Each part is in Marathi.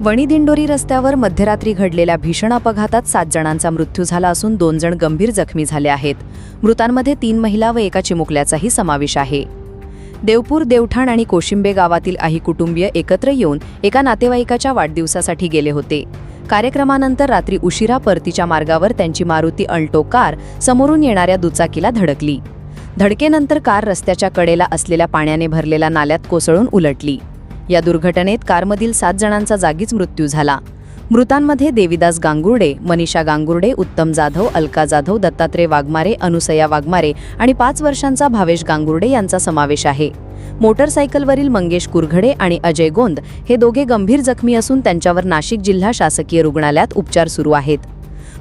वणीदिंडोरी रस्त्यावर मध्यरात्री घडलेल्या भीषण अपघातात सात जणांचा मृत्यू झाला असून दोन जण गंभीर जखमी झाले आहेत. मृतांमध्ये तीन महिला व एका चिमुकल्याचाही समावेश आहे. देवपूर देवठाण आणि कोशिंबे गावातील आई कुटुंबीय एकत्र येऊन एका नातेवाईकाच्या वाढदिवसासाठी गेले होते. कार्यक्रमानंतर रात्री उशिरा परतीच्या मार्गावर त्यांची मारुती अल्टो कार समोरून येणाऱ्या दुचाकीला धडकली. धडकेनंतर कार रस्त्याच्या कडेला असलेल्या पाण्याने भरलेल्या नाल्यात कोसळून उलटली. या दुर्घटनेत कारमधील सात जणांचा जागीच मृत्यू झाला. मृतांमध्ये देविदास गांगुर्डे मनीषा गांगुर्डे उत्तम जाधव अलका जाधव दत्तात्रय वाघमारे अनुसया वाघमारे आणि पाच वर्षांचा भावेश गांगुर्डे यांचा समावेश आहे. मोटरसायकलवरील मंगेश कुरघडे आणि अजय गोंद हे दोघे गंभीर जखमी असून त्यांच्यावर नाशिक जिल्हा शासकीय रुग्णालयात उपचार सुरू आहेत.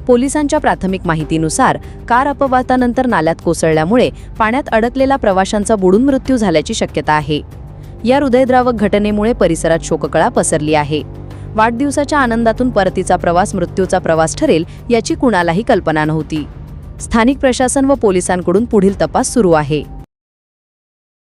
पोलिसांच्या प्राथमिक माहितीनुसार कार अपघातानंतर नाल्यात कोसळल्यामुळे पाण्यात अडकलेला प्रवाशांचा बुडून मृत्यू झाल्याची शक्यता आहे. या हृदयद्रावक घटनेमुळे परिसरात शोककळा पसरली आहे. वाढदिवसाच्या आनंदातून परतीचा प्रवास मृत्यूचा प्रवास ठरेल याची कुणालाही कल्पना नव्हती. स्थानिक प्रशासन व पोलिसांकडून पुढील तपास सुरू आहे.